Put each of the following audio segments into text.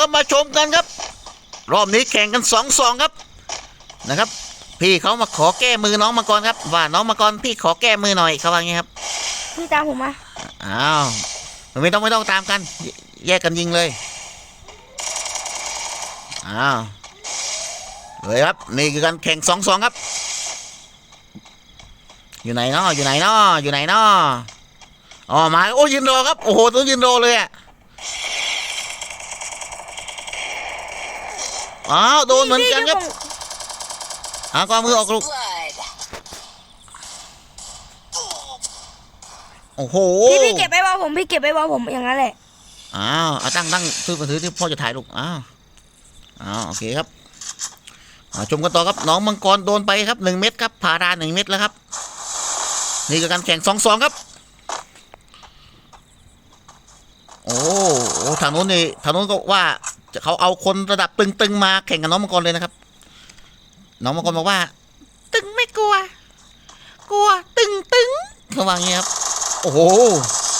ครับมาชมกันครับ รอบนี้แข่งกันสองสองครับนะครับ พี่เขามาขอแก้มือน้องมังกรครับ ว่าน้องมังกรพี่ขอแก้มือหน่อยเขาว่างี้ครับพี่ตามผมมาอ้าวไม่ต้องไม่ต้องตามกัน แยแยกกันยิงเลยอ้าวเลยครับนี่คือการแข่งสองสองครับ อยู่ไหนเนาะอยู่ไหนเนาะอยู่ไหนเนาะอ๋อมาโอ้ยืนรอครับโอ้โหต้องยืนรอเลยอะ อ้าวโดนเหมือนกันครับพี่อ่าก็เอามือออกลูก Blood. โอ้โหพี่พี่เก็บไว้ว่าผมพี่เก็บไว้ว่าผมอย่างนั้นแหละอ้าวเอาตั้งตั้งซื้อมาถือที่พ่อจะถ่ายลูกอ้าวอ้าวโอเคครับมาชมกันต่อครับน้องมังกรโดนไปครับหนึ่งเม็ดครับพาราหนึ่งเม็ดแล้วครับ นี่คือการแข่งสองสองครับ โอ้โอ้ทางโน้นนี่ทางโน้นก็ว่าจะ เขาเอาคนระดับตึงๆมาแข่งกับน้องมังกรเลยนะครับ น้องมังกรบอกว่า ตึงไม่กลัว กลัวตึงตึงเขาว่าอย่างงี้ครับ โอ้โห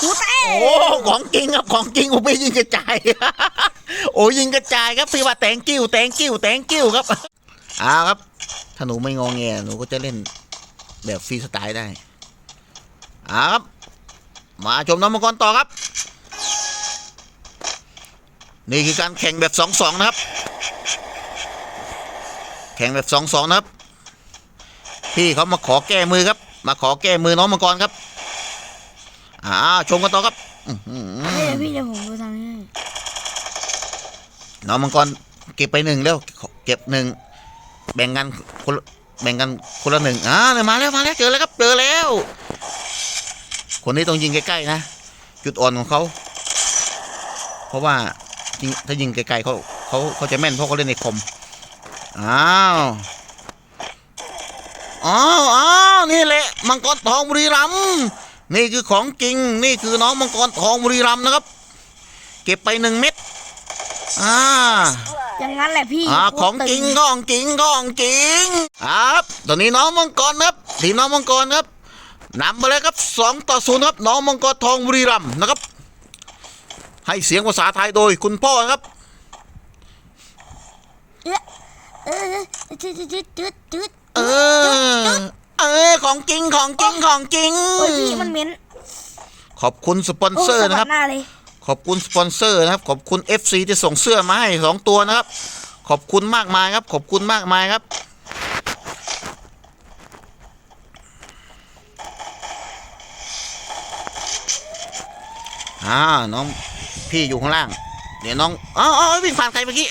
หูแตกโอ้ของจริงครับของจริงโอ้ไม่ยิงกระจายโอ้ยิงกระจายครับพี่ว่าแตงกิ้วแตงกิ้วแตงกิ้วครับเอาครับ ถ้าหนูไม่งองแงหนูก็จะเล่นแบบฟรีสไตล์ได้เอาครับ มาชมน้ำมังกรต่อครับ นี่คือการแข่งแบบสองสองนะครับ แข่งแบบสองสองนะครับ พี่เขามาขอแก้มือครับ มาขอแก้มือน้องมังกรครับอ่าชมกันต่อครับอื้อหือเดี๋ยวพี่เดี๋ยวผมดูทางนี้ให้น้องมังกรเก็บไปหนึ่งแล้วเก็บหนึ่งแบ่งกันคนละแบ่งกันคนละหนึ่งอ่าเนี่ยมาแล้วมาแล้วเจอแล้วครับเจอแล้ว คนนี้ต้องยิงใกล้ๆนะ จุดอ่อนของเขา เพราะว่า ยิงถ้ายิงไกลๆเขาเขาเขาจะแม่นเพราะเขาเล่นในคมอ้าวอ้าวอ้าวนี่แหละมังกรทองบุรีรัมย์นี่คือของจริงนี่คือน้องมังกรทองบุรีรัมย์นะครับ เก็บไปหนึ่งเม็ดอ่าอย่างนั้นแหละพี่อ่าโคของตจริงของจริงของจริงครับตอนนี้น้องมังกรครับทีมน้องมังกรครับนำมาแล้วครับสองต่อศูนย์ครับน้องมังกรทองบุรีรัมย์นะครับ ให้เสียงภาษาไทยโดยคุณพ่อนะครับเออจุดจุดจุดจุดจุดเออ เออ ของจริง ของจริง ของจริง โอ้ยพี่มันเหม็น ขอบคุณสปอนโอ้เซอร์สะนะคบัรับดหน้าเลยขอบคุณสปอนเซอร์นะครับ ขอบคุณ FC ที่ส่งเสื้อมาให้สองตัวนะครับ ขอบคุณมากมายครับ ขอบคุณมากมายครับ อ่าน้องพี่อยู่ข้างล่าง เดี๋ยวน้องอ๋ออ๋อวิ่งผ่านใครเมื่อกี้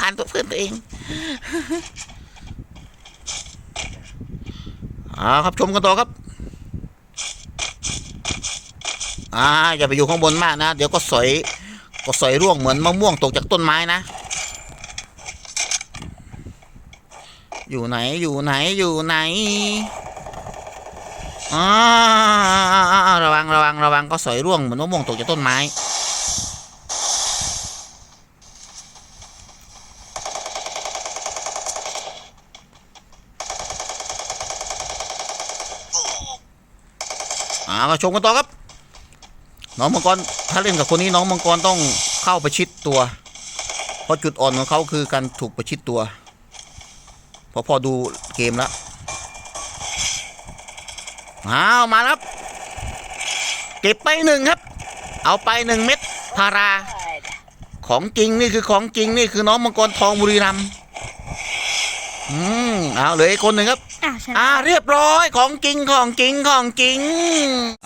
ผ่านตัวเพื่อนตัวเองอ่าครับชมกันต่อครับอ่าอย่าไปอยู่ข้างบนมากนะ เดี๋ยวก็สอยก็สอยร่วงเหมือนมะม่วงตกจากต้นไม้นะ อยู่ไหนอยู่ไหนอยู่ไหน อระวังระวังระวังก็สอยร่วงเหมือนมะม่วงตกจากต้นไม้อ่ามาชมกันต่อครับ น้องมังกรถ้าเล่นกับคนนี้น้องมังกรต้องเข้าประชิดตัว เพราะจุดอ่อนของเขาคือการถูกประชิดตัวพอพอดูเกมแล้ว อ้าวมาแล้วครับ เก็บไปหนึ่งครับ เอาไปหนึ่งเม็ดพารา Blood. ของจริงนี่คือของจริงนี่คือน้องมังกรทองบุรีรัมย์อืมเอาเหลืออีกคนหนึ่งครับ อะใช่อ่าเรียบร้อยของจริงของจริงของจริง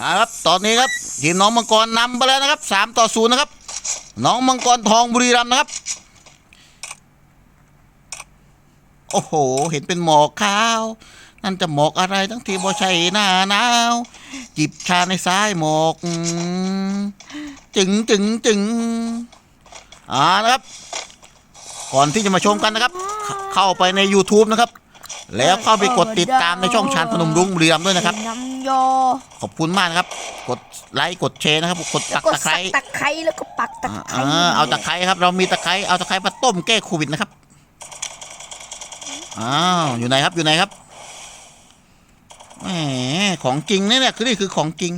อ่าครับตอนนี้ครับทีมน้องมังกรนำไปแล้วนะครับสามต่อศูนย์นะครับ น้องมังกรทองบุรีรัมย์นะครับ โอ้โห เห็นเป็นหมอกขาว นั่นจะหมอกอะไรทั้งทีบ่ใช่หน้าหนาวจิบชาในซ้ายหมอกอืมจึงจึงจึงอ่านะครับ ก่อนที่จะมาชมกันนะครับ เข้าไปใน YouTube นะครับ แล้วเข้าไปกดติดตามในช่องชานพนมรุ้งบุรีรัมย์ด้วยนะครับน้ำยอขอบคุณมากนะครับ กดไลค์กดแชร์นะครับกดปักกดตะไคสัร้กตะไคร้แล้วก็ปักตะไคร้อ่าเอาตะไคร้ครับ เรามีตะไคร้เอาตะไคร้มาต้มแก้โควิดนะครับอ้าวอยู่ไหนครับอยู่ไหนครับ แหมของจริงเนี่ยเนี่ยคือนี่คือของจริง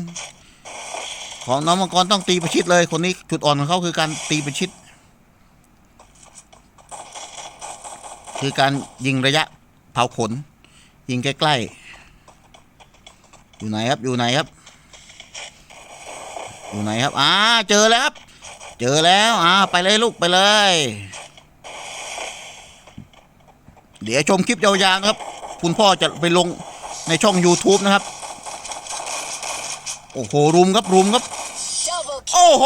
ของน้องมังกรต้องตีประชิดเลยคนนี้จุดอ่อนของเขาคือการตีประชิด คือการยิงระยะเผาขน ยิงใกล้ๆ อยู่ไหนครับอยู่ไหนครับ อยู่ไหนครับอ่าเจอแล้วครับ เจอแล้วอ่าไปเลยลูกไปเลยเดี๋ยวชมคลิปยาวๆครับ คุณพ่อจะไปลง ในช่อง YouTube นะครับ โอ้โหรุมครับรุมครับ โอ้โห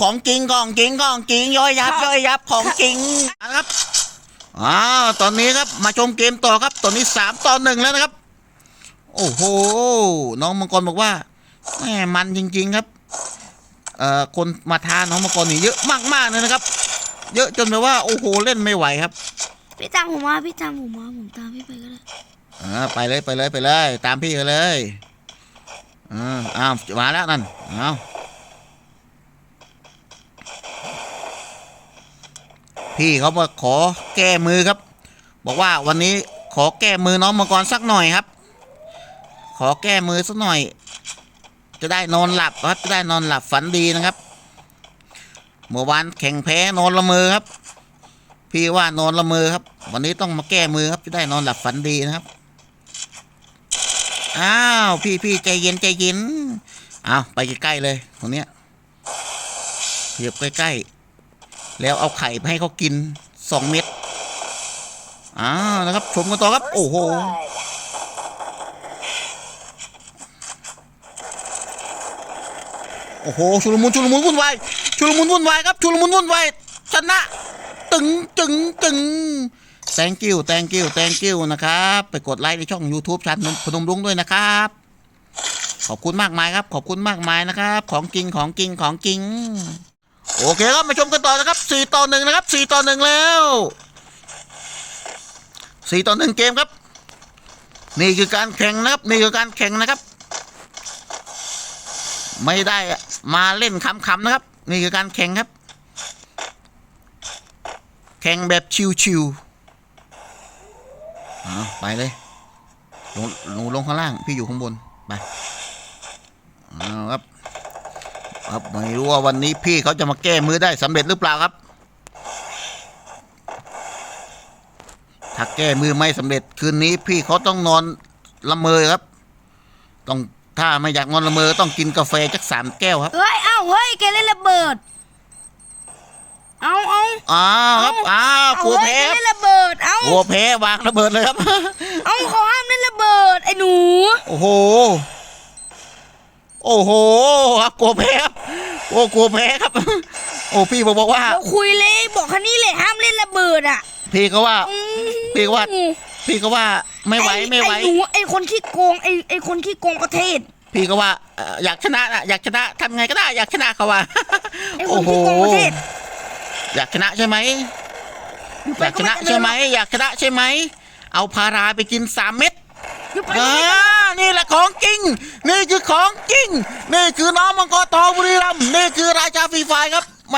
ของจริงของจริงของจริงย่อยยับย่อยยับของจริงนะครับอ่าตอนนี้ครับมาชมเกมต่อครับ ตอนนี้สามต่อหนึ่งแล้วนะครับ โอ้โห น้องมังกรบอกว่าแหมมันจริง ๆครับเอ่อคนมาทานน้องมังกรนี่เยอะมากๆเลยนะครับ เยอะจนแบบว่าโอ้โหเล่นไม่ไหวครับ พี่ตามผมมาพี่ตามผมมาผมตามพี่ไปก็ได้ อไปเลยไปเลยไปเลย ตามพี่ไปเลยอ่าอ้าวมาแล้วนั่นอ้าวพี่เขามาขอแก้มือครับ บอกว่าวันนี้ขอแก้มือน้องมังกรสักหน่อยครับ ขอแก้มือสักหน่อย จะได้นอนหลับครับจะได้นอนหลับฝันดีนะครับเมื่อวานแข่งแพ้นอนละเมอครับ พี่ว่านอนละเมอครับ วันนี้ต้องมาแก้มือครับจะได้นอนหลับฝันดีนะครับ อ้าว พี่พี่ใจเย็นใจเย็นเอาไปใกล้ๆเลยคนเนี้ยเขียบใกล้ๆ แล้วเอาไข่ไปให้เขากินสองเม็ดอ้าวนะครับ ชมกันต่อครับ โอ้โหโอ้โหชุลมุนชุลมุนวุ่นวายชุลมุนวุ่นวายครับชุลมุนวุ่นวายชนะ ตึงตึงตึง thank you thank you thank you นะครับ ไปกดไลค์ในช่อง YouTube ชันพนมรุ้งด้วยนะครับ ขอบคุณมากมายครับ ขอบคุณมากมายนะครับ ของจริงของจริงของจริง โอเคครับมาชมกันต่อนะครับสี่ต่อหนึ่งนะครับสี่ต่อหนึ่งแล้วสี่ต่อหนึ่งเกมครับ นี่คือการแข่งนะครับ นี่คือการแข่งนะครับ ไม่ได้มาเล่นคำๆนะครับ นี่คือการแข่งครับ แข่งแบบชิวๆ อาไปเลยลงหนูลงข้างล่าง พี่อยู่ข้างบน ไปเอาครับครับไม่รู้ว่าวันนี้พี่เขาจะมาแก้มือได้สำเร็จหรือเปล่าครับ ถ้าแก้มือไม่สำเร็จคืนนี้พี่เขาต้องนอนละเมอครับ ต้องถ้าไม่อยากนอนละเมอต้องกินกาแฟจักสามแก้วครับ เฮ้ย เอ้าเฮ้ย แกเล่นระเบิด เอาเอาอ้าวครับอ้าวเอากลัวเฮ้ยแพ้แกเล่นระเบิดเอากลัวแพ้วางระเบิดเลยครับ เอาเขาห้ามเล่นระเบิด ไอ้หนู โอ้โห โอ้โหครับกลัวแพ้ครับโอ้กลัวแพ้ครับ โอ้พี่บอกว่า เราคุยเลยบอกแค่นี้เลยห้ามเล่นระเบิดอะพี่ก็ว่า อืมพี่ก็ว่า พี่ก็ว่าไม่ไหวอ้ไม่ไหวไอ้หนูไอ้คนที่โกงไอ้ไอ้คนที่โกงประเทศ พี่ก็ว่าเอ่ออยากชนะนะอยากชนะทำไงก็ได้อยากชนะเขาว่าไอ้คโอ้นโหที่โกงประเทศ อยากชนะใช่ไหม อยู่อไปยากก็ชไม่นะเจริใช่ญไหมอยากชนะใช่ไหม เอาพาราไปกินสามเม็ดอยู่ไปก็อ่าไม่เจริญนี่แหละของจริง นี่คือของจริง นี่คือน้องมังกรทองบุรีรัมย์นี่คือราชาฟรีไฟร์ครับแหม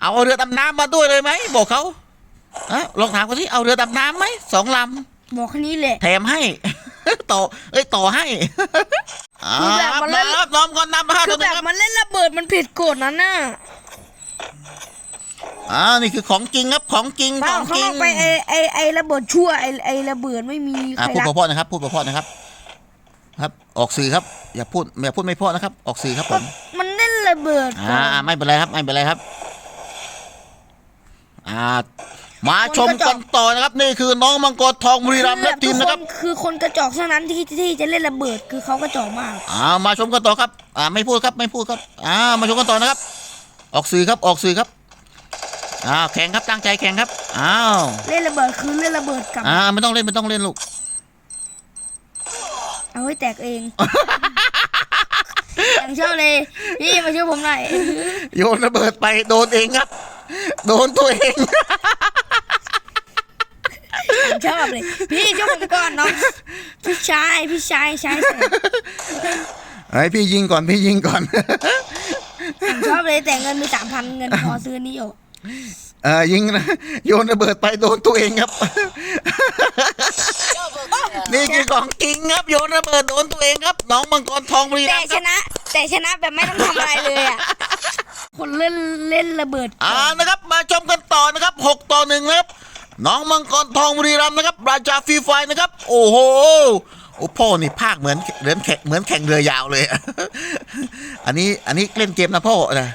เอาเรือดำน้ำมาด้วยเลยไหมบอกเขาอะลองถามเขาสิเอาเรือดำน้ำไหมสองลบอกแค่นี้แหละำแถมให้ ต่อเอ้ยต่อให้อ่าคือแบบมันเล่มานครับน้องมังกรนำมาห้าคืต่ออหแบนึ่งบครับ มันเล่นระเบิดมันผิดกฎนั้นน่ะ อ่านี่คือของจริงครับของจริงเปขล่าองข้าจงรินงอกไปไอ้ไอ้ไอ้ระเบิดชั่วไอ้ไอ้ระเบิดไม่มีใคอ่ารพูดรักเพราะๆนะครับ พูดเพราะๆนะครับ ครับออกสื่อครับ อย่าพูดอย่าพูดไม่เพราะนะครับ ออกสื่อครับผมมันเล่นระเบิดอ่าไม่เป็นไรครับไม่เป็นไรครับ อ่า มาชมกันต่อนะครับ นี่คือน้องมังกรทองบุรีรัมย์และทีมนะครับคือคนกระจอกเท่านั้นที่ที่จะเล่นระเบิดคือเขากระจอกมากอ่ามาชมกันต่อครับ อ่าไม่พูดครับไม่พูดครับ อ่ามาชมกันต่อนะครับ ออกสื่อครับออกสื่อครับ อ่าแข่งครับตั้งใจแข่งครับอ้าวเล่นระเบิดคือเล่นระเบิดกลับ อ่าไม่ต้องเล่นไม่ต้องเล่นลูกเอาให้แตกเองอย่างชอบเลย พี่มาช่วยผมหน่อยโยนระเบิดไปโดนเองครับ โดนตัวเอง อย่างชอบเลย พี่ช่วยผมก่อนน้องพี่ชายพี่ชายชายแสบไอ้พี่ยิงก่อนพี่ยิงก่อน อย่างชอบเลยแต่เงินมีสามพันเงินพอซื้อนี่อยู่ เออยิงนะโยนระเบิดไปโดนตัวเองครับ นี่คือของจริงครับโยนระเบิดโดนตัวเองครับน้องมังกรทองบุรีแต่รัมย์คชรับ นะ แต่ชนะแบบไม่ต้องทำอะไรเลยอะ คนเล่นเล่นระเบิดอ่านะครับมาชมกันต่อนะครับหกต่อหนึ่งนะครับน้องมังกรทองบุรีรัมย์นะครับราชาฟรีไฟร์นะครับ โอ้โหโอ้พ่อนี่ภาคเหมือนเหมือนแข่งเหมือนแข่งเรือยาวเลย อันนี้อันนี้เล่นเกมนะพ่อนะ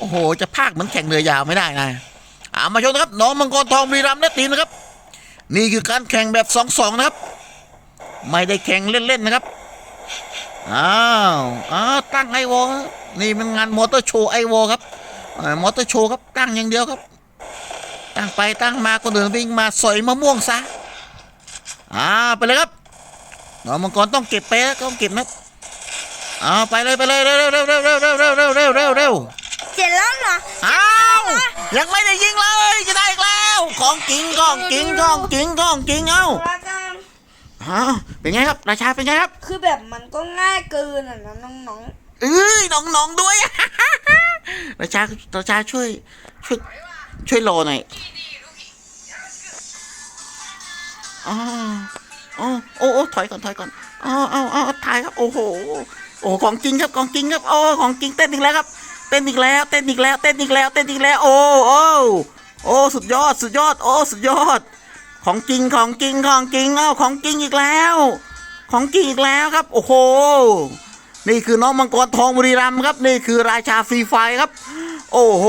โอ้โห จะภาคเหมือนแข่งเรือยาวไม่ได้นะอามาชมนะครับน้องมังกรทองรีรัมและทีนะครับ นี่คือการแข่งแบบสองสองนะครับ ไม่ได้แข่งเล่นๆนะครับอ้าวอ้าวตั้งไอวอนี่มันงานมอเตอร์โชว์ไอวอครับมอเตอร์โชว์ครับตั้งอย่างเดียวครับ ตั้งไปตั้งมาคนอื่นวิ่งมาสอยมะม่วงซะอ่าไปเลยครับน้องมังกรต้องเก็บไปนะต้องเก็บนะเอาไปเลยไปเลยเร็วเร็วเร็วเร็วเร็วเร็วเร็วเร็วเร็วเร็วเร็วเสร็จแล้วเหรออ้าวยังไม่ได้ยิงเลยจะได้อีกแล้ว ของจริงของจริงของจริงของจริงเอ้าราชาอ้าวเป็นไงครับราชาเป็นไงครับ คือแบบมันก็ง่ายเกินอะนะน้องเอ้ยน้องๆด้วยราชาราชาช่วยช่วยช่วยโลหน่อยอ๋ออ๋อโอ้โอ้ถอยก่อนถอยก่อนอ๋อเอาเอาเอาถ่ายครับโอ้โหโอ้ของจริงครับของจริงครับโอ้ของจริงเต้นอีกแล้วครับ เต้นอีกแล้วเต้นอีกแล้วเต้นอีกแล้วเต้นอีกแล้วโอ้โอ้โอ้สุดยอดสุดยอดโอ้สุดยอด ของจริงของจริงของจริงเอ้าของจริงอีกแล้ว ของจริงอีกแล้วครับ โอ้โหนี่คือน้องมังกรทองบุรีรัมย์ครับ นี่คือราชาฟรีไฟครับ โอ้โห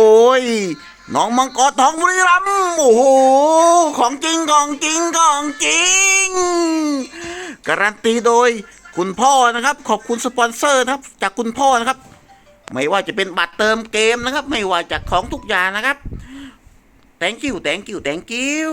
น้องมังกรทองบุรีรัมย์โอ้โหของจริงของจริงของจริง การันตีโดยคุณพ่อนะครับ ขอบคุณสปอนเซอร์นะครับ จากคุณพ่อนะครับ ไม่ว่าจะเป็นบัตรเติมเกมนะครับ ไม่ว่าจากของทุกอย่างนะครับ thank you thank you thank you